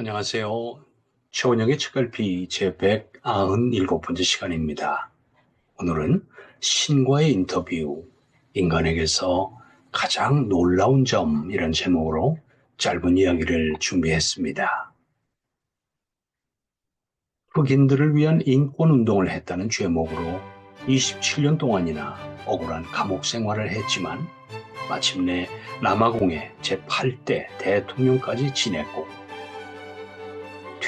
안녕하세요. 최원영의 책갈피 제197번째 시간입니다. 오늘은 신과의 인터뷰, 인간에게서 가장 놀라운 점 이런 제목으로 짧은 이야기를 준비했습니다. 흑인들을 위한 인권운동을 했다는 죄목으로 27년 동안이나 억울한 감옥 생활을 했지만 마침내 남아공의 제8대 대통령까지 지냈고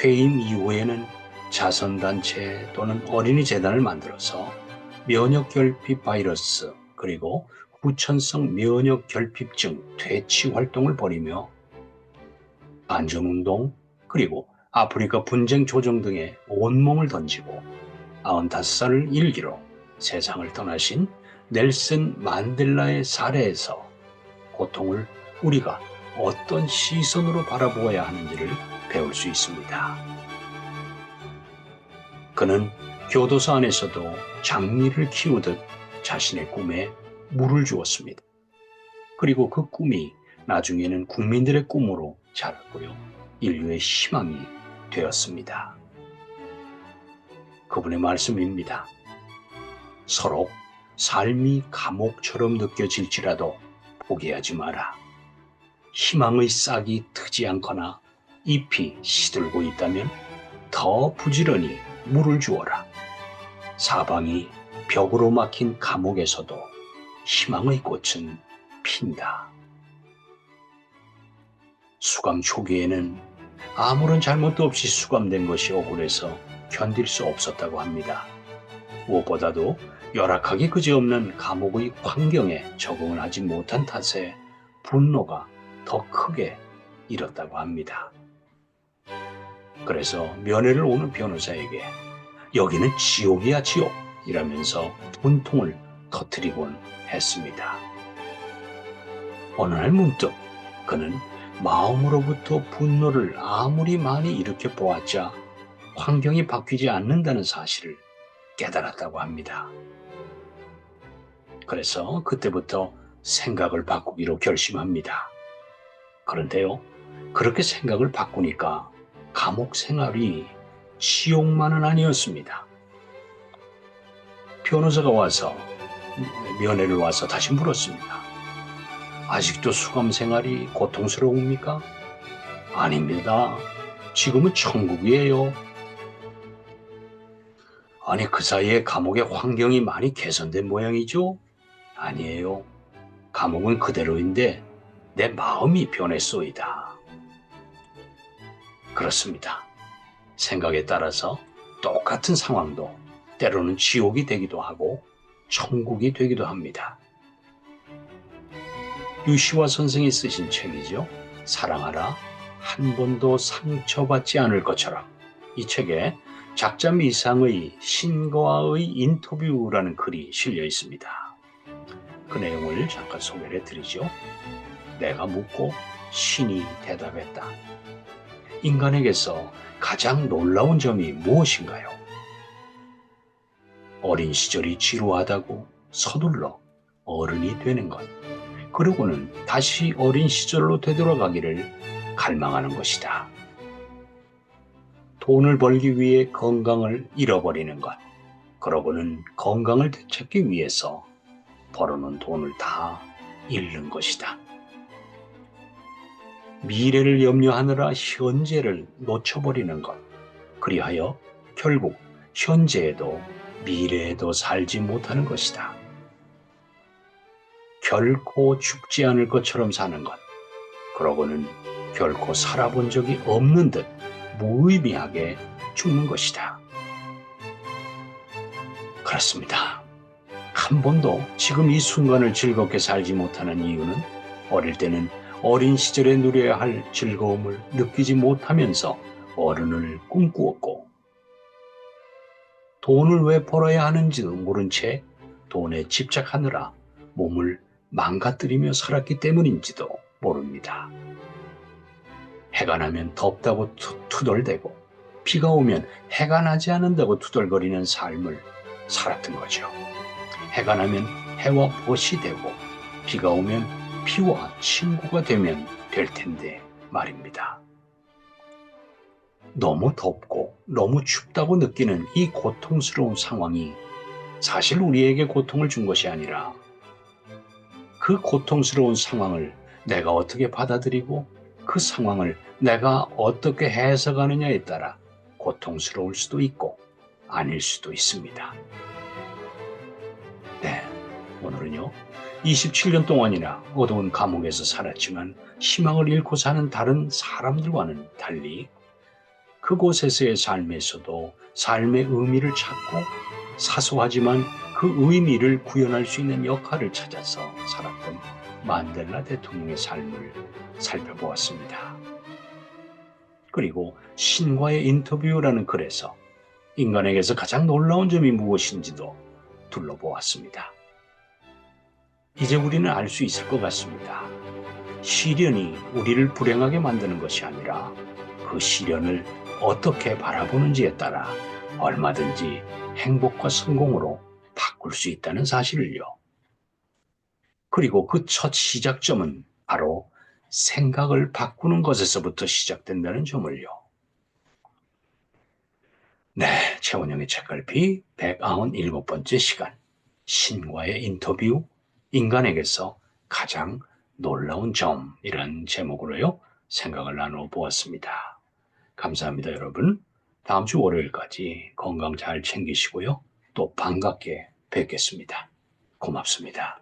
퇴임 이후에는 자선단체 또는 어린이 재단을 만들어서 면역결핍 바이러스 그리고 후천성 면역결핍증 퇴치 활동을 벌이며 안전운동 그리고 아프리카 분쟁 조정 등에 온몸을 던지고 95살을 일기로 세상을 떠나신 넬슨 만델라의 사례에서 고통을 우리가 어떤 시선으로 바라보아야 하는지를 배울 수 있습니다. 그는 교도소 안에서도 장미를 키우듯 자신의 꿈에 물을 주었습니다. 그리고 그 꿈이 나중에는 국민들의 꿈으로 자랐고요. 인류의 희망이 되었습니다. 그분의 말씀입니다. 서로 삶이 감옥처럼 느껴질지라도 포기하지 마라. 희망의 싹이 트지 않거나 잎이 시들고 있다면 더 부지런히 물을 주어라. 사방이 벽으로 막힌 감옥에서도 희망의 꽃은 핀다. 수감 초기에는 아무런 잘못도 없이 수감된 것이 억울해서 견딜 수 없었다고 합니다. 무엇보다도 열악하기 그지없는 감옥의 환경에 적응을 하지 못한 탓에 분노가 더 크게 일었다고 합니다. 그래서 면회를 오는 변호사에게 여기는 지옥이야 지옥 이라면서 분통을 터뜨리곤 했습니다. 어느 날 문득 그는 마음으로부터 분노를 아무리 많이 일으켜 보았자 환경이 바뀌지 않는다는 사실을 깨달았다고 합니다. 그래서 그때부터 생각을 바꾸기로 결심합니다. 그런데요, 그렇게 생각을 바꾸니까 감옥 생활이 지옥만은 아니었습니다. 변호사가 와서 면회를 와서 다시 물었습니다. 아직도 수감 생활이 고통스러웁니까? 아닙니다. 지금은 천국이에요. 아니 그 사이에 감옥의 환경이 많이 개선된 모양이죠? 아니에요. 감옥은 그대로인데 내 마음이 변했소이다. 그렇습니다. 생각에 따라서 똑같은 상황도 때로는 지옥이 되기도 하고 천국이 되기도 합니다. 유시화 선생이 쓰신 책이죠. 사랑하라 한 번도 상처받지 않을 것처럼 이 책에 작자 미상의 신과의 인터뷰라는 글이 실려 있습니다. 그 내용을 잠깐 소개를 해드리죠. 내가 묻고 신이 대답했다. 인간에게서 가장 놀라운 점이 무엇인가요? 어린 시절이 지루하다고 서둘러 어른이 되는 것. 그리고는 다시 어린 시절로 되돌아가기를 갈망하는 것이다. 돈을 벌기 위해 건강을 잃어버리는 것. 그러고는 건강을 되찾기 위해서 벌어놓은 돈을 다 잃는 것이다. 미래를 염려하느라 현재를 놓쳐버리는 것. 그리하여 결국 현재에도 미래에도 살지 못하는 것이다. 결코 죽지 않을 것처럼 사는 것. 그러고는 결코 살아본 적이 없는 듯 무의미하게 죽는 것이다. 그렇습니다. 한 번도 지금 이 순간을 즐겁게 살지 못하는 이유는 어릴 때는 어린 시절에 누려야 할 즐거움을 느끼지 못하면서 어른을 꿈꾸었고 돈을 왜 벌어야 하는지도 모른 채 돈에 집착하느라 몸을 망가뜨리며 살았기 때문인지도 모릅니다. 해가 나면 덥다고 투, 투덜대고 비가 오면 해가 나지 않는다고 투덜거리는 삶을 살았던 거죠. 해가 나면 해와 벗이 되고 비가 오면 피와 친구가 되면 될 텐데 말입니다. 너무 덥고 너무 춥다고 느끼는 이 고통스러운 상황이 사실 우리에게 고통을 준 것이 아니라 그 고통스러운 상황을 내가 어떻게 받아들이고 그 상황을 내가 어떻게 해석하느냐에 따라 고통스러울 수도 있고 아닐 수도 있습니다. 네, 오늘은요. 27년 동안이나 어두운 감옥에서 살았지만 희망을 잃고 사는 다른 사람들과는 달리 그곳에서의 삶에서도 삶의 의미를 찾고 사소하지만 그 의미를 구현할 수 있는 역할을 찾아서 살았던 만델라 대통령의 삶을 살펴보았습니다. 그리고 신과의 인터뷰라는 글에서 인간에게서 가장 놀라운 점이 무엇인지도 둘러보았습니다. 이제 우리는 알 수 있을 것 같습니다. 시련이 우리를 불행하게 만드는 것이 아니라 그 시련을 어떻게 바라보는지에 따라 얼마든지 행복과 성공으로 바꿀 수 있다는 사실을요. 그리고 그 첫 시작점은 바로 생각을 바꾸는 것에서부터 시작된다는 점을요. 네, 최원영의 책갈피 197번째 시간. 신과의 인터뷰, 인간에게서 가장 놀라운 점이란 제목으로요, 생각을 나누어 보았습니다. 감사합니다, 여러분. 다음 주 월요일까지 건강 잘 챙기시고요. 또 반갑게 뵙겠습니다. 고맙습니다.